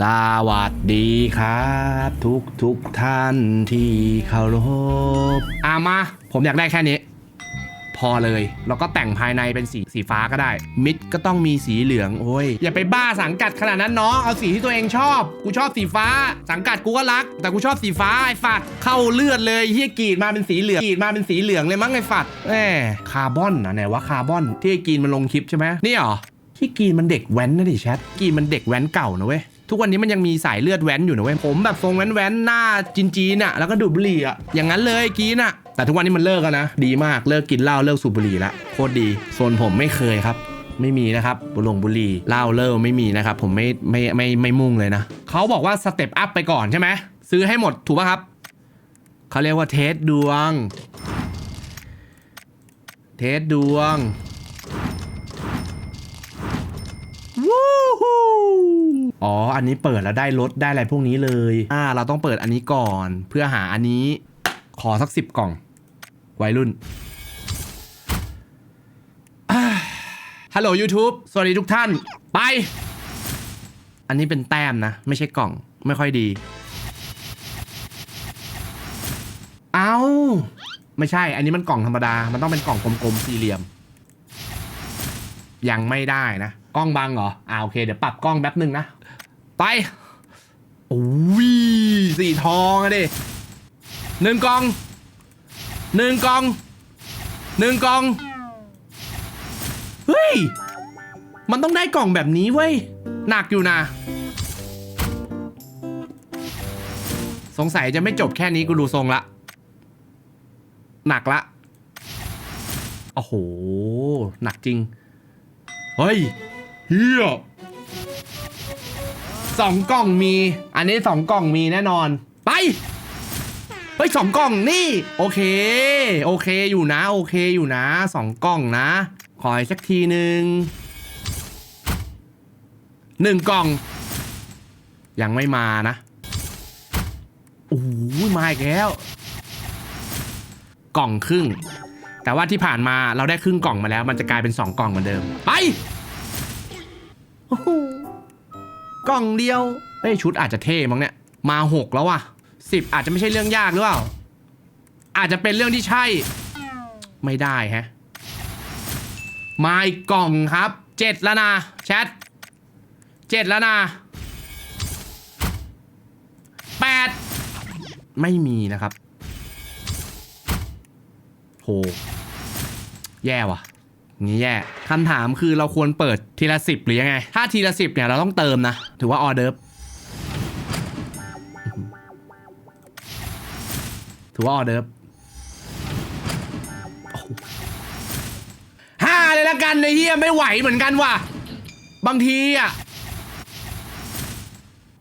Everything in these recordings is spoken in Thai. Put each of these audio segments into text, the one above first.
สวัสดีครับ ทุกทุกท่านที่เคารพอามา ผมอยากได้แค่นี้ พอเลย แล้วก็แต่งภายในเป็นสีสีฟ้าก็ได้ มิดก็ต้องมีสีเหลืองโอ้ย อย่าไปบ้าสังกัดขนาดนั้นน้องเอาสีที่ตัวเองชอบ กูชอบสีฟ้า สังกัดกูก็รัก แต่กูชอบสีฟ้าไอ้ฝัดเข้าเลือดเลยเฮียกรีดมาเป็นสีเหลืองกรีดมาเป็นสีเหลืองเลยมั้งไอ้ฝัดแหมคาร์บอนนะไหนว่าคาร์บอนที่ไอ้กรีนมันลงคลิปใช่ไหมนี่เหรอที่กรีนมันเด็กแว้นนะดิแชทกรีนมันเด็กแว้นเก่านะเว้ย ทุกวันนี้มันยังมีสายเลือดแว้นอยู่นะเว้ยผมแบบทรงแว้นๆหน้าจีนๆอะแล้วก็ดูดบุหรี่อะอย่างนั้นเลยกรีนอะ แต่ทุกวันนี้มันเลิกแล้วนะดีมากเลิกกินเหล้าเลิกสูบบุหรี่ละโคตรดีส่วนผมไม่เคยครับไม่มีนะครับบุหรงบุหรี่เหล้าเลิกไม่มีนะครับ ผมไม่ไม่ไม่ไม่ไม่มุ่งเลยนะเขาบอกว่าสเต็ปอัพไปก่อนใช่ไหมซื้อให้หมดถูกป่ะครับเขาเรียกว่าเทสดวง เทสดวง วู้ฮู้ อ๋อ อันนี้เปิดแล้วได้รถได้อะไรพวกนี้เลย อ่า เราต้องเปิดอันนี้ก่อน เพื่อหาอันนี้ ขอสักสิบกล่อง วัยรุ่นฮัลโหล YouTube สวัสดีทุกท่าน ไป อันนี้เป็นแต้มนะ ไม่ใช่กล่อง ไม่ค่อยดี เอาไม่ใช่ อันนี้มันกล่องธรรมดา มันต้องเป็นกล่องกลมๆ สี่เหลี่ยม ยังไม่ได้นะ กล้องบังเหรอ อ่าโอเค เดี๋ยวปรับกล้องแป๊บหนึ่งนะ ไปโอ้ยสีทองอะดิหนึ่งกล่องหนึ่งกล่องหนึ่งกล่องเฮ้ย มันต้องได้กล่องแบบนี้เว้ย หนักอยู่นะ สงสัยจะไม่จบแค่นี้กูดูทรงละ หนักละ โอ้โห หนักจริง เฮ้ย เฮีย สองกล่องมี อันนี้สองกล่องมีแน่นอน ไปเฮ้ยสองกล่องนี่ โอเค โอเคอยู่นะ โอเคอยู่นะสองกล่องนะ ขออีกสักทีหนึ่งหนึ่งกล่อง ยังไม่มานะโอ้ยมาอีกแล้ว กล่องครึ่ง แต่ว่าที่ผ่านมาเราได้ครึ่งกล่องมาแล้ว มันจะกลายเป็น2กล่องเหมือนเดิม ไปโอ้ กล่องเดียวเอ้ยชุดอาจจะเท่มั้งเนี่ย มา6แล้วว่ะสิบอาจจะไม่ใช่เรื่องยากหรือเปล่า อาจจะเป็นเรื่องที่ใช่ ไม่ได้ฮะ มาอีกกล่องครับเจ็ดแล้วนะแชทเจ็ดแล้วนะแปดไม่มีนะครับ โห แย่ว่ะ งี้แย่คำถามคือเราควรเปิดทีละสิบหรือยังไง ถ้าทีละสิบเนี่ยเราต้องเติมนะ ถือว่าออเดิร์ฟถือว่าออเดิร์ฟห้าเลยละกันในเฮียไม่ไหวเหมือนกันว่ะ บางทีอะ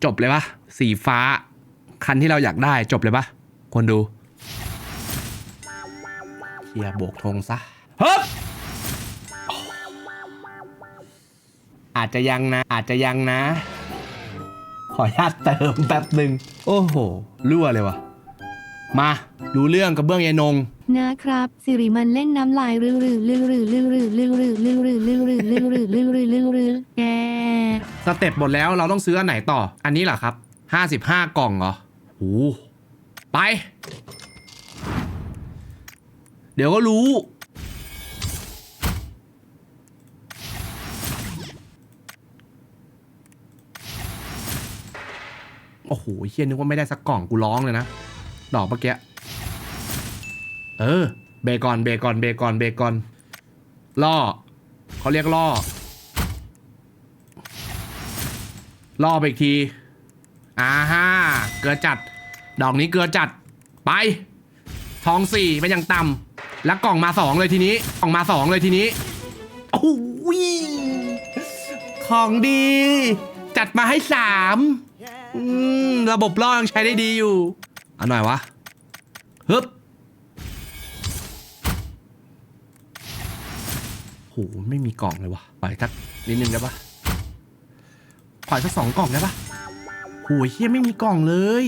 จบเลยปะสีฟ้า คันที่เราอยากได้จบเลยปะคนดูเฮียโบกธงซะฮึ อาจจะยังนะ อาจจะยังนะ ขออนุญาตเติมแป๊บหนึ่งโอ้โหรั่วเลยวะมาดูเรื่องกระเบื้องยายนงนะครับสิริมันเล่นน้ำลายรือรือรือรือรือรือรือรือรือรือรือรือรือรือรือรือรือแกสเต็ปหมดแล้วเราต้องซื้ออันไหนต่อ อันนี้เหรอครับ55กล่องเหรอโอ้ไป เดี๋ยวก็รู้ โอ้โห เฮียนึกว่าไม่ได้สักกล่องกูร้องเลยนะ ดอกเมื่อกี้ เออ เบกอน เบกอน เบกอน เบกอน ล่อ เขาเรียกล่อ ล่อไปอีกที อ่าฮ่า เกลือจัด ดอกนี้เกลือจัด ไป ทองสี่เป็นอย่างต่ำ แล้วกล่องมาสองเลยทีนี้ กล่องมาสองเลยทีนี้ โอ้ยของดี จัดมาให้สาม อืม ระบบล่อยังใช้ได้ดีอยู่เอาหน่อยวะฮึบโหไม่มีกล่องเลยวะปล่อยสักนิดนึงได้ปะขอยสักสองกล่องได้ปะโหยเฮียไม่มีกล่องเลย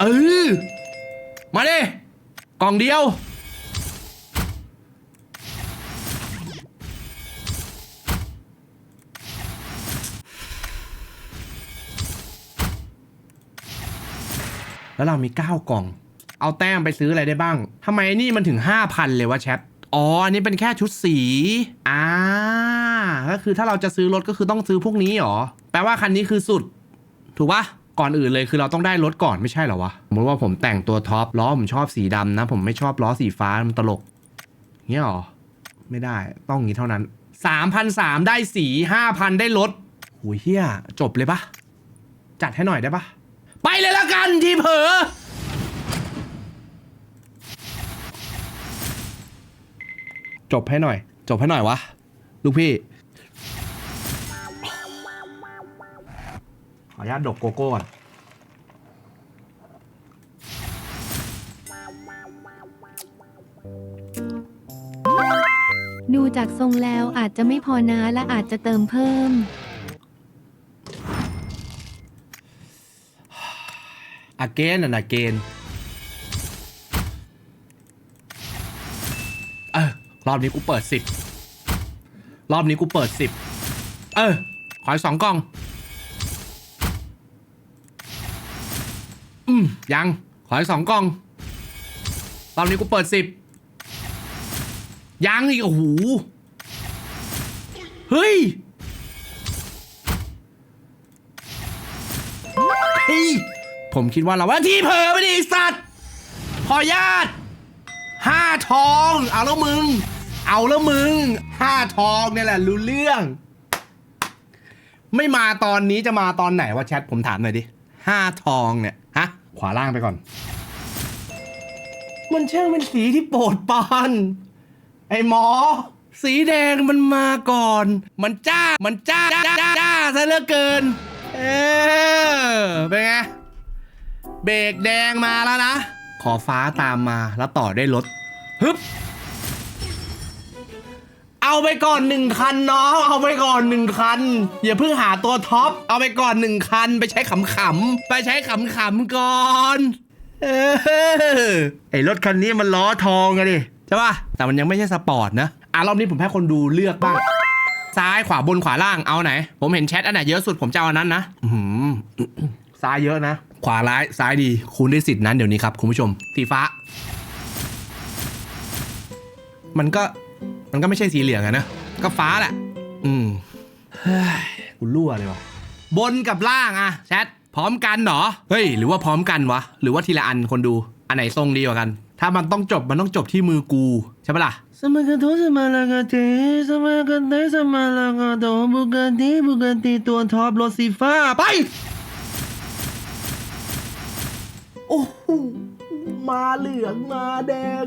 เออมาดิกล่องเดียว แล้วเรามี 9 กล่อง เอาแต้มไปซื้ออะไรได้บ้างทำไมนี่มันถึง 5,000 เลยวะแชท อ๋อ อันนี้เป็นแค่ชุดสี อ่า ก็คือถ้าเราจะซื้อรถก็คือต้องซื้อพวกนี้เหรอ แปลว่าคันนี้คือสุด ถูกปะก่อนอื่นเลยคือเราต้องได้รถก่อนไม่ใช่เหรอวะ สมมติว่าผมแต่งตัวท็อปล้อผมชอบสีดำนะ ผมไม่ชอบล้อสีฟ้ามันตลก เงี้ยเหรอ ไม่ได้ต้องงี้เท่านั้น3,003ได้สี5,000 ได้รถโอ้ยเฮียจบเลยปะจัดให้หน่อยได้ปะ ไปเลยละกันทีเผลอจบให้หน่อย จบให้หน่อยวะ ลูกพี่ ขออนุญาตดกโกโก้ก่อนดูจากทรงแล้วอาจจะไม่พอนะและอาจจะเติมเพิ่ม again and again เออรอบนี้กูเปิดสิบรอบนี้กูเปิดสิบเออ ขอสองกล่อง อืม ยัง ขอสองกล่อง รอบนี้กูเปิดสิบยังอีกโอ้โหเฮ้ยเฮ้ย ผมคิดว่าเราว่าที่เผลอไปดิสัตว์ขอญาติห้าทอง เอาแล้วมึง เอาแล้วมึงห้าทองเนี่ยแหละรู้เรื่อง ไม่มาตอนนี้จะมาตอนไหนวะแชทผมถามหน่อยดิห้าทองเนี่ยฮะขวาล่างไปก่อน มันช่างเป็นสีที่โปรดปานไอ้หมอ สีแดงมันมาก่อน มันจ้ามันจ้าจ้าจ้าจ้าซะเหลือเกิน เออเป็นไง เบรกแดงมาแล้วนะ ขอฟ้าตามมาแล้วต่อได้รถฮึบเอาไปก่อนหนึ่งคันน้องเอาไปก่อนหนึ่งคัน อย่าเพิ่งหาตัวท็อป เอาไปก่อนหนึ่งคัน ไปใช้ขำๆ ไปใช้ขำๆก่อนเออไอรถคันนี้มันล้อทองอะดิใช่ป่ะ แต่มันยังไม่ใช่สปอร์ตนะ อะ รอบนี้ผมให้คนดูเลือกบ้าง ซ้ายขวาบนขวาล่างเอาไหน ผมเห็นแชทอันไหนเยอะสุดผมจะเอาอันนั้นนะ ซ้ายเยอะนะ ขวาร้ายซ้ายดี คุณได้สิทธิ์นั้นเดี๋ยวนี้ครับ คุณผู้ชม สีฟ้า มันก็มันก็ไม่ใช่สีเหลืองอะนะ ก็ฟ้าแหละ อืมเฮ้ยกูรั่วเลยวะบนกับล่างอะแชทพร้อมกันเหรอ เฮ้ย หรือว่าพร้อมกันวะ หรือว่าทีละอันคนดู อันไหนทรงดีกว่ากัน ถ้ามันต้องจบมันต้องจบที่มือกู ใช่ปะล่ะ สมากันโตสมาลากาเตสมากันเตสมาลากาโตบุกันตีบุกันตีตัวท็อปรถสีฟ้าไป โอ้โหมาเหลืองมาแดง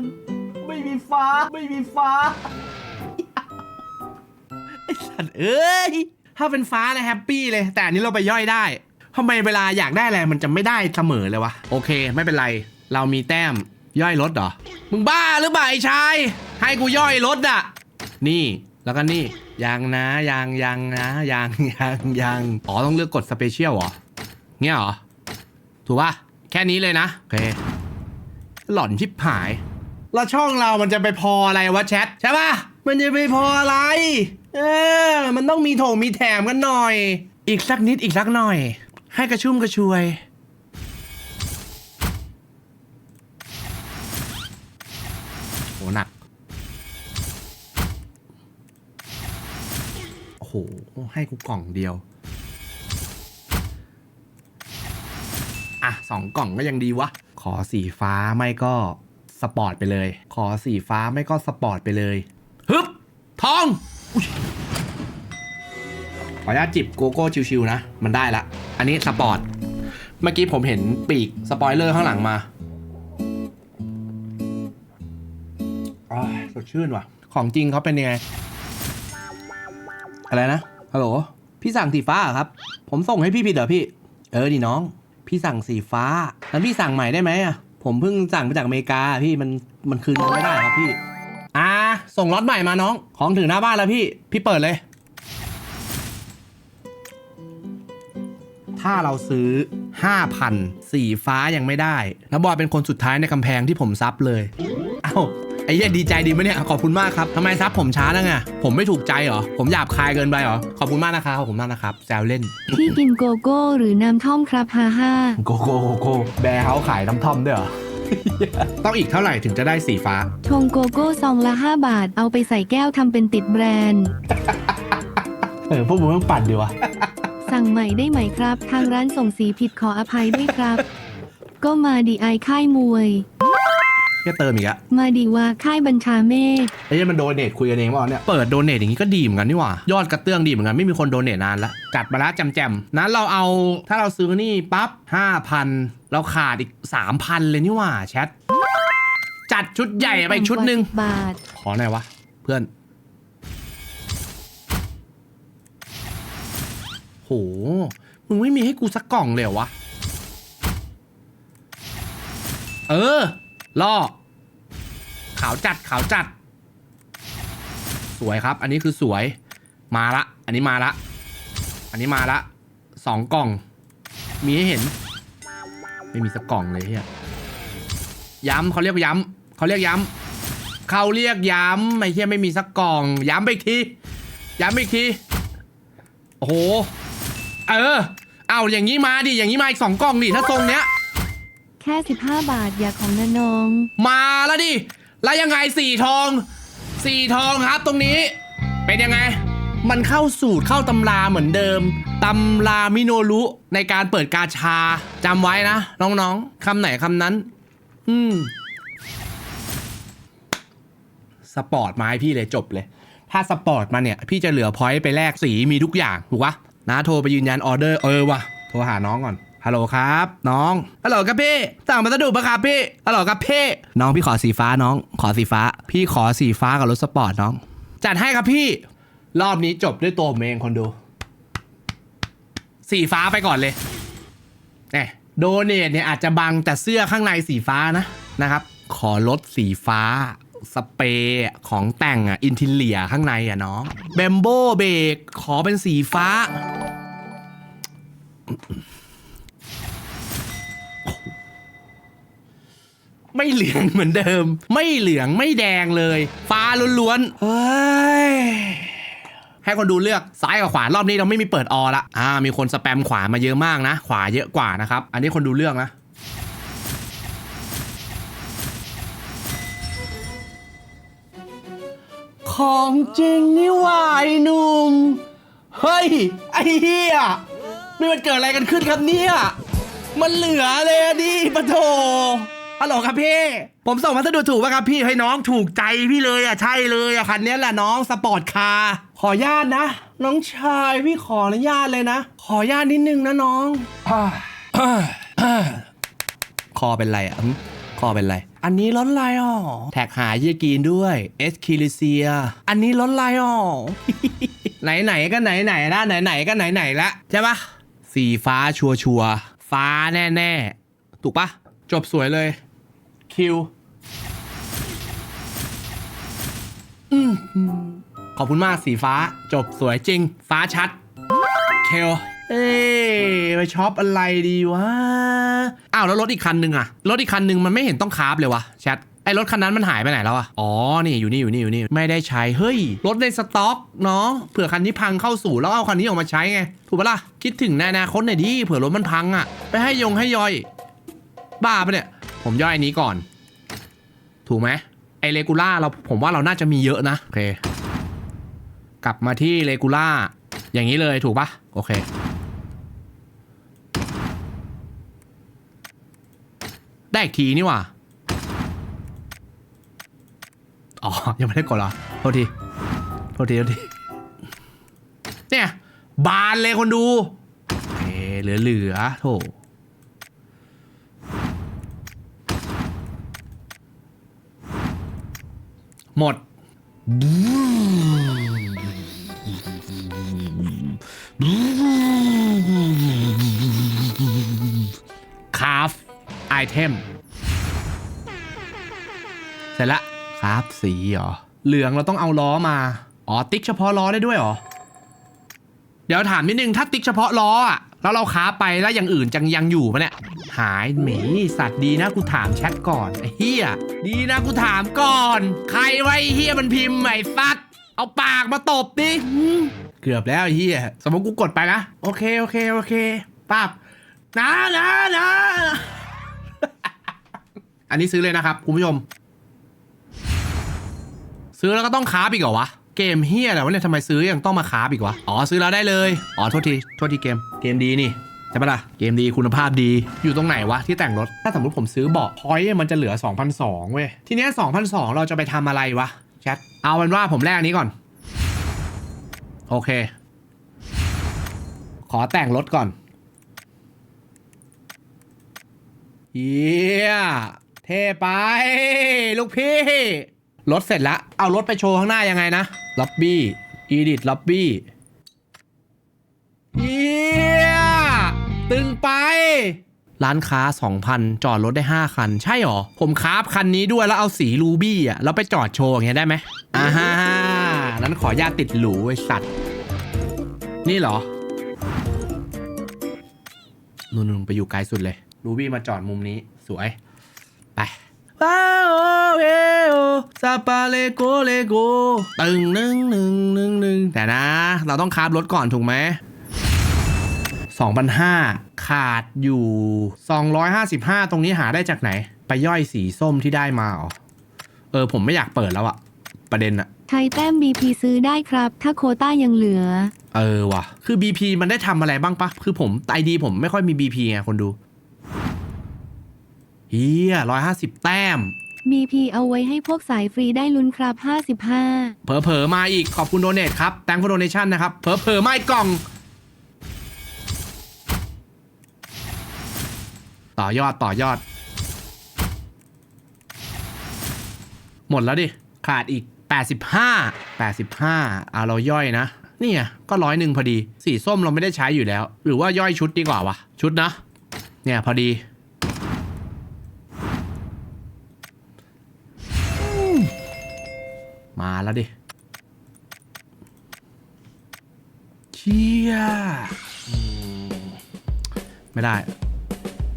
ไม่มีฟ้าไม่มีฟ้าไอ้สัตว์เอ้ยถ้าเป็นฟ้านะแฮปปี้เลย แต่อันนี้เราไปย่อยได้ทำไมเวลาอยากได้อะไรมันจะไม่ได้เสมอเลยวะโอเค ไม่เป็นไร เรามีแต้มย่อยรถเหรอมึงบ้าหรือเปล่าไอ้ชายให้กูย่อยรถอะนี่แล้วก็นี่ยังนะยังยังนะยังยังยังอ๋อต้องเลือกกดสเปเชียลเหรอเงี้ยเหรอถูกป่ะ แค่นี้เลยนะโอเคหล่อนชิบหาย แล้วช่องเรามันจะไปพออะไรวะแชทใช่ป่ะมันจะไปพออะไร เออ มันต้องมีโถงมีแถมกันหน่อย อีกสักนิดอีกสักหน่อย ให้กระชุ่มกระชวย โหหนัก โอ้โห ให้กูกล่องเดียว อะสองกล่องก็ยังดีวะ ขอสีฟ้าไม่ก็สปอร์ตไปเลย ขอสีฟ้าไม่ก็สปอร์ตไปเลยฮึบทองอขออนุญาตจิบโกโก้ชิวๆนะ มันได้ละ อันนี้สปอร์ต เมื่อกี้ผมเห็นปีกสปอยเลอร์ข้างหลังมาอ้ายสดชื่นว่ะ ของจริงเขาเป็นยังไง อะไรนะ ฮัลโหล พี่สั่งสีฟ้าครับ ผมส่งให้พี่ผิดเหรอพี่ เออดิน้อง พี่สั่งสีฟ้าแล้วพี่สั่งใหม่ได้ไหมอะผมเพิ่งสั่งมาจากอเมริกาพี่มันมันคืนกันไม่ได้ครับพี่อ่าส่งล็อตใหม่มาน้อง ของถึงหน้าบ้านแล้วพี่ พี่เปิดเลย ถ้าเราซื้อ 5,000 สีฟ้ายังไม่ได้ แล้วบอยเป็นคนสุดท้ายในกำแพงที่ผมซับเลย เอ้า ไอ้เหี้ยดีใจดีไหมเนี่ย ขอบคุณมากครับทำไมซับผมช้าแล้วไงผมไม่ถูกใจเหรอ ผมหยาบคายเกินไปเหรอ ขอบคุณมากนะครับขอบคุณมากนะครับแซวเล่น พี่กินโกโก้หรือน้ำท่อมครับฮ่าฮ่าโกโก้โกโก้แบร์เฮาขายน้ำท่อมด้วยเหรอ ต้องอีกเท่าไหร่ถึงจะได้สีฟ้า ชงโกโก้ซองละ 5 บาทเอาไปใส่แก้วทำเป็นติดแบรนด์ เออพวกมึงต้องปั่นดีวะ สั่งใหม่ได้ไหมครับ ทางร้านส่งสีผิดขออภัยด้วยครับ ก็มาดีไอค่ายมวย แค่เติมอีกอะมาดีว่าค่ายบัญชาเมฆไอ้เนี่ยมันโดเนทคุยกันเองว่าเนี่ยเปิดโดเนทอย่างนี้ก็ดีเหมือนกันนี่หว่ายอดกระเตื้องดีเหมือนกันไม่มีคนโดเนทนานละจัดมาล้วจำแจมนั้นเราเอาถ้าเราซื้อนี่ปั๊บ5,000เราขาดอีก3,000เลยนี่หว่าแชทจัดชุดใหญ่ไปชุดหนึ่งบาทขอหน่อยวะเพื่อนโหมึงไม่มีให้กูสักกล่องเลยวะ เออล่อ ขาวจัดขาวจัด สวยครับ อันนี้คือสวยมาละ อันนี้มาละ อันนี้มาละสองกล่อง มีให้เห็น ไม่มีสักกล่องเลยเฮียย้ำเขาเรียกย้ำเขาเรียกย้ำเขาเรียกย้ำไอ้เฮียไม่มีสักกล่อง ย้ำไปอีกทีย้ำไปอีกทีโอ้โหเออเอาอย่างนี้มาดิอย่างนี้มาอีกสองกล่องดิถ้าทรงเนี้ยแค่ 15 บาทอย่าของนะน้องมาแล้วดิ แล้วยังไงสี่ทองสี่ทองครับตรงนี้เป็นยังไง มันเข้าสูตรเข้าตำราเหมือนเดิมตำรามิโนรุในการเปิดกาชาจำไว้นะ น้องๆคำไหนคำนั้น อืมสปอร์ตมาให้พี่เลยจบเลย ถ้าสปอร์ตมาเนี่ย พี่จะเหลือพอยต์ไปแลกสีมีทุกอย่าง ถูกปะนะโทรไปยืนยันออเดอร์เออวะโทรหาน้องก่อน ฮัลโหลครับ น้องฮัลโหลครับพี่สั่งพัสดุปะครับพี่ฮัลโหลครับพี่น้องพี่ขอสีฟ้าน้อง ขอสีฟ้า พี่ขอสีฟ้ากับรถสปอร์ตน้อง จัดให้ครับพี่ รอบนี้จบด้วยตัวผมเองคนดู สีฟ้าไปก่อนเลยเนี่ยโดเนทเนี่ยอาจจะบังแต่เสื้อข้างในสีฟ้านะนะครับ ขอลดสีฟ้าสเปรย์ของแต่งอะอินทิเลียข้างในอะน้องแบมโบเบรกขอเป็นสีฟ้า ไม่เหลืองเหมือนเดิม ไม่เหลืองไม่แดงเลย ฟ้าล้วนๆเฮ้ยให้คนดูเลือกซ้ายกับขวารอบนี้เราไม่มีเปิดออละอ่ามีคนสแปมขวามาเยอะมากนะ ขวาเยอะกว่านะครับ อันนี้คนดูเลือกนะของจริงนี่หว่าไอ้หนุ่ม เฮ้ย ไอ้เหี้ยนี่มันเกิดอะไรกันขึ้นครับเนี่ย มันเหลือเลยอะดิปะโถ ฮัลโหลครับพี่ ผมส่งพัสดุถูกป่ะครับพี่ให้น้องถูกใจพี่เลยอะใช่เลยอะคันนี้แหละน้องสปอร์ตคาร์ขออนุญาตนะ น้องชายพี่ขออนุญาตเลยนะ ขออนุญาตนิดนึงนะน้องอ่าอ่าอ่าคอเป็นไรอะหึคอเป็นไร อันนี้ล้นลายอ๋อแท็กหาเยกีนด้วยเอสคิลิเซีย อันนี้ล้นลายอ๋อไหนไหนๆก็ไหนไหนๆละไหนไหนๆก็ไหนไหนๆละใช่ปะสีฟ้าชัวชัวร์ๆฟ้าแน่แน่ๆถูกปะจบสวยเลย คิวอืมขอบคุณมากสีฟ้าจบสวยจริง ฟ้าชัด เคลเอ้ไปช็อปอะไรดีวะ อ้าวแล้วรถอีกคันหนึ่งอะรถอีกคันหนึ่งมันไม่เห็นต้องคาบเลยวะแชทไอ้รถคันนั้นมันหายไปไหนแล้วอะอ๋อ นี่อยู่นี่อยู่นี่อยู่นี่ ไม่ได้ใช้ เฮ้ย รถในสต็อกเนาะ เผื่อคันนี้พังเข้าสู่แล้วเอาคันนี้ออกมาใช้ไง ถูกปะล่ะ คิดถึงในอนาคตหน่อยดิ เผื่อรถมันพังอะไปให้ยงให้ย่อย บ้าปะเนี่ย ผมย่อยอันนี้ก่อน ถูกไหมไอเลกูล่าเราผมว่าเราน่าจะมีเยอะนะ โอเค กลับมาที่เลกูล่าอย่างนี้เลยถูกปะโอเค ได้อีกทีนี่หว่าอ๋อ ยังไม่ได้กดเหรอโทษทีโทษทีโทษที เนี่ย บานเลยคนดู เอเหลือเหลือๆโถ หมดคราฟไอเทม เสร็จละคราฟสีเหรอ เหลืองเราต้องเอาล้อมา อ๋อ ติ๊กเฉพาะล้อได้ด้วยเหรอ เดี๋ยวถามนิดนึง ถ้าติ๊กเฉพาะล้ออะ แล้วเราค้าไปแล้วอย่างอื่นจังยังอยู่ปะเนี่ย หายหมีสัตว์ดีนะกูถามแชทก่อนไอ้เฮียดีนะกูถามก่อน ใครไว้เฮียมันพิมพ์ไอ้สัตว์เอาปากมาตบดิเกือบแล้วไอ้เฮียสมมติกูกดไปนะโอเคโอเคโอเคปั๊บนะนะนะอันนี้ซื้อเลยนะครับคุณผู้ชม ซื้อแล้วก็ต้องค้าอีกเหรอวะ เกมเฮียอะไรวะเนี่ยทำไมซื้อยังต้องมาค้าบอีกวะ อ๋อซื้อแล้วได้เลย อ๋อโทษที โทษทีเกม เกมดีนี่ใช่ปะล่ะ เกมดีคุณภาพดี อยู่ตรงไหนวะที่แต่งรถ ถ้าสมมติผมซื้อเบาะพอยต์มันจะเหลือ 2,200เว้ย ทีเนี้ย2,200 เราจะไปทำอะไรวะแชท เอาเป็นว่าผมแลกอันนี้ก่อน โอเค ขอแต่งรถก่อนเฮียเท่ไป ลูกพี่ รถเสร็จแล้ว เอารถไปโชว์ข้างหน้ายังไงนะล็อบบี้อีดิทล็อบบี้เฮียตึงไป ร้านค้า 2,000 จอดรถได้ 5 คัน ใช่หรอ ผมคาฟคันนี้ด้วยแล้วเอาสีรูบี้อะ แล้วไปจอดโชว์อย่างเงี้ยได้ไหมอ่าฮ่านั้นขออนุญาตติดหรูไอ้สัตว์ นี่เหรอนู่นๆไปอยู่ไกลสุดเลย รูบี้มาจอดมุมนี้สวย ไป ว้าวเวโอซาปาเลโกเลโกตึงหนึ่งหนึ่งหนึ่งหนึ่งแต่นะ เราต้องคาบรถก่อนถูกไหม2,500ขาดอยู่ 255 ตรงนี้หาได้จากไหน ไปย่อยสีส้มที่ได้มาเหรอเออ ผมไม่อยากเปิดแล้วอะประเด็นอะใช้แต้ม BP ซื้อได้ครับ ถ้าโควต้ายังเหลือ เออว่ะ คือ BP มันได้ทำอะไรบ้างปะคือผมไอดีผมไม่ค่อยมี BP ไงคนดู เฮียร้อยห้าสิบแต้ม BP เอาไว้ให้พวกสายฟรีได้ลุ้นครับ 55 เผลอๆมาอีกขอบคุณโดเนทครับแตง for donation นะครับ เผลอๆมาอีกกล่อง ต่อยอดต่อยอด หมดแล้วดิ ขาดอีก 85 85เอาเราย่อยนะนี่ไงก็ร้อยหนึ่งพอดี สีส้มเราไม่ได้ใช้อยู่แล้ว หรือว่าย่อยชุดดีกว่าวะชุดนะ เนี่ยพอดี มาแล้วดิเชี่ยอืมไม่ได้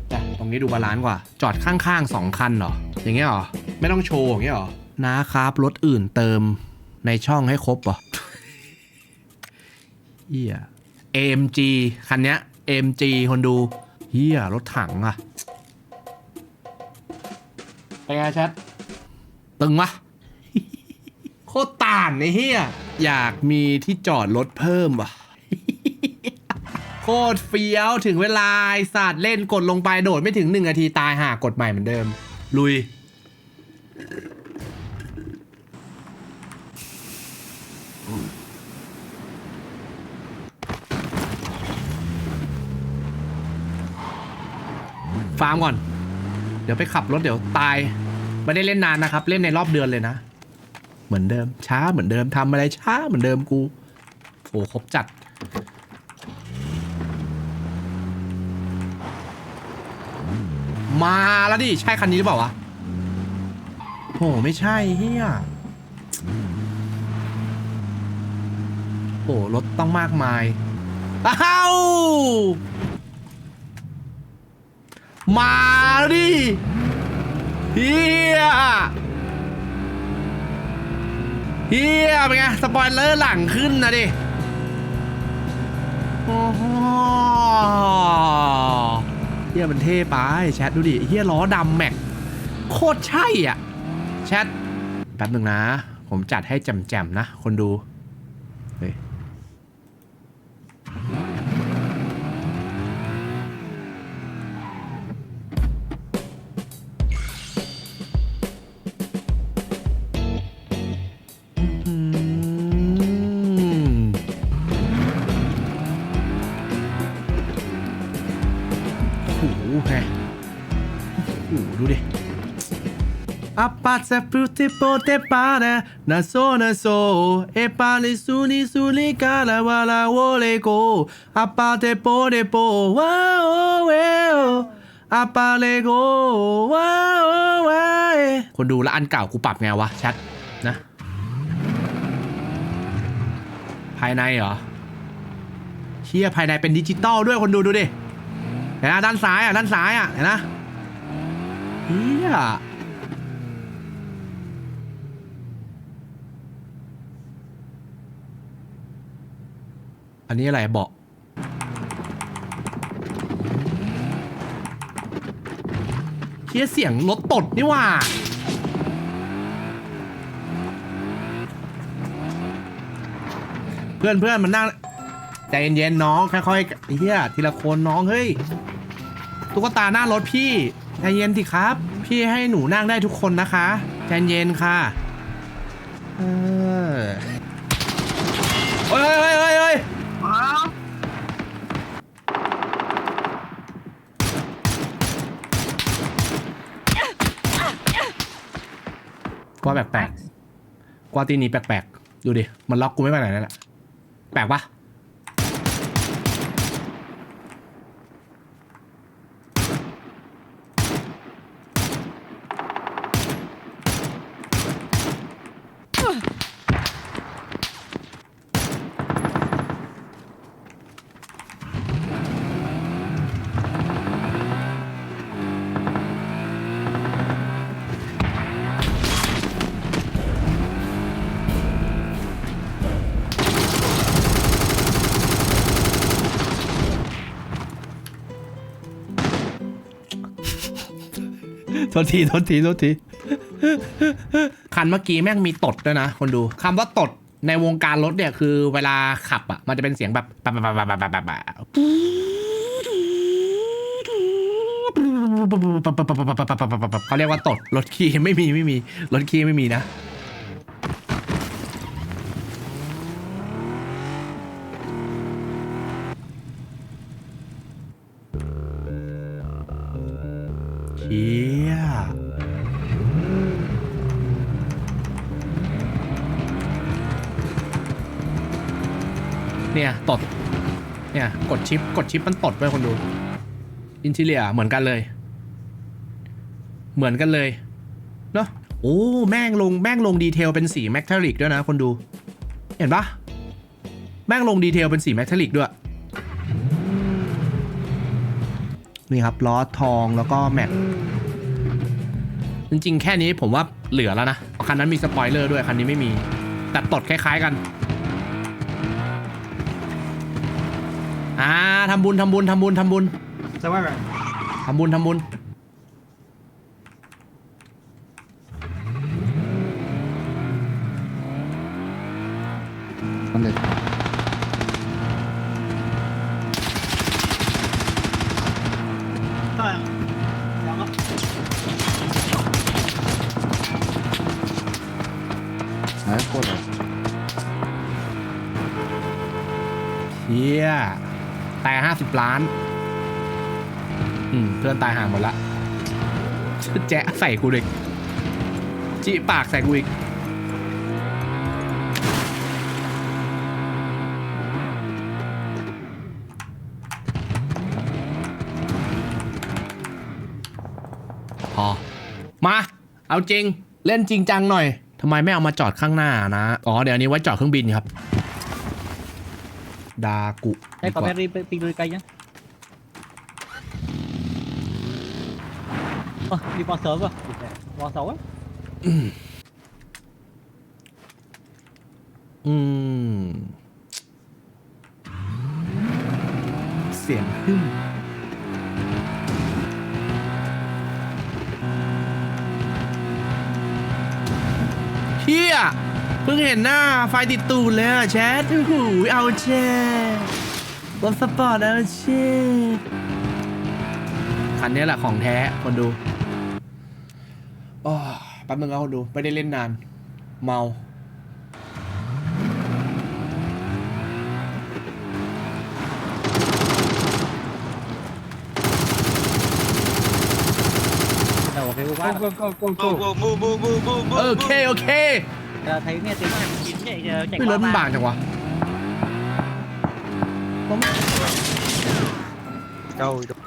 แต่ตรงนี้ดูบาลานซ์กว่า จอดข้างๆสองคันเหรอ อย่างเงี้ยเหรอ ไม่ต้องโชว์อย่างเงี้ยเหรอ นะครับรถอื่นเติมในช่องให้ครบเหรอเฮีย AMG คันเนี้ย AMG คนดูเฮียรถถังอะเป็นไงแชทตึงวะ โคตรต่านไอ้เฮียอยากมีที่จอดรถเพิ่มว่ะ โคตรเฟี้ยวถึงเวลาไอ้สัตว์เล่นกดลงไปโดดไม่ถึงหนึ่งนาทีตายห่ากดใหม่เหมือนเดิม ลุย ฟาร์มก่อน เดี๋ยวไปขับรถเดี๋ยวตาย ไม่ได้เล่นนานนะครับ เล่นในรอบเดือนเลยนะ เหมือนเดิม ช้าเหมือนเดิมทำอะไรช้าเหมือนเดิมกูโอ้ครบจัด มาแล้วดิ ใช่คันนี้หรือเปล่าวะโหไม่ใช่เฮียโหรถต้องมากมายอ้าวมาดิเฮีย เฮียเป็นไงสปอยเลอร์หลังขึ้นนะดิโอ้โหเฮียมันเท่ไปแชทดูดิเฮียล้อดำแม็กโคตรใช่อะ แชทแป๊บหนึ่งนะ ผมจัดให้แจ่มๆนะ คนดู โปว้าโอเวโออาปาเลโกว้าโอเวคนดูแล้วอันเก่ากูปรับไงวะแชทนะ ภายในเหรอเฮียภายในเป็นดิจิตอลด้วยคนดูดูดิ เห็นนะด้านซ้ายอะ ด้านซ้ายอะ เห็นนะเฮีย อันนี้อะไรเบาะเฮียเสียงรถตดนี่หว่า เพื่อนเพื่อนมันนั่งใจเย็นๆน้องค่อยๆเฮียทีละคนน้องเฮ้ยตุ๊กตาหน้ารถพี่ใจเย็นสิครับ พี่ให้หนูนั่งได้ทุกคนนะคะใจเย็นค่ะเออเฮ้ยเฮ้ยเฮ้ย ว่าแปลกๆกว่าตีนี้แปลกๆ ดูดิ มันล็อกกูไม่ไปไหนนั่นแหละ แปลกปะ ษทีโทษทีโทษทีคันเมื่อกี้แม่งมีตดด้วยนะ คนดูคำว่าตดในวงการรถเนี่ยคือเวลาขับอะ มันจะเป็นเสียงแบบแบบแบบแบบแบบแบบแบบเขาเรียกว่าตดรถขี้ไม่มีไม่มีรถขี้ไม่มีนะ เชียเนี่ยตด เนี่ย กดชิป กดชิปมันตดไปคนดู อินทิเลียเหมือนกันเลย เหมือนกันเลย เนาะโอ้ แม่งลง แม่งลงดีเทลเป็นสีแมทาลิกด้วยนะคนดู เห็นปะแม่งลงดีเทลเป็นสีแมคทาลิกด้วย นี่ครับล้อทองแล้วก็แม็กจริงๆ แค่นี้ผมว่าเหลือแล้วนะ คันนั้นมีสปอยเลอร์ด้วยคันนี้ไม่มี แต่ตดคล้ายๆกัน อ่าทำบุญทำบุญทำบุญทำบุญ Ça va, ouais. ทำบุญทำบุญ Attends, ล้าน อืม เพื่อนตายห่างหมดละ แจ๊ะใส่กูอีกจิปากใส่กูอีก พอ มา เอาจริง เล่นจริงจังหน่อยทำไมไม่เอามาจอดข้างหน้านะ อ๋อ เดี๋ยวนี้ไว้จอดเครื่องบินครับ ดากุ Đây ดี có กว่า Perry pin cây nhá. Ơ, đi con sớm rồi. Con xấu ấy. อืมเสียงขึ้น เฮียเพิ่งเห็นหน้าไฟติดตูดเลยอะแชทโอ้โหเอาแชทรถสปอร์ตเอาแชทคันนี้แหละของแท้คนดูอ๋อแป๊บนึงเอาคนดูไม่ได้เล่นนาน เมา Đầu cái quá. Go, go, go, go, Go, go, move, move, move, move, move. โอเคโอเค Ờ, Thấy nghe tiếng hàng chín chạy ờ, chạy ไม่ร qua ถมัน ba. บางจังวะ Đâu, đâu.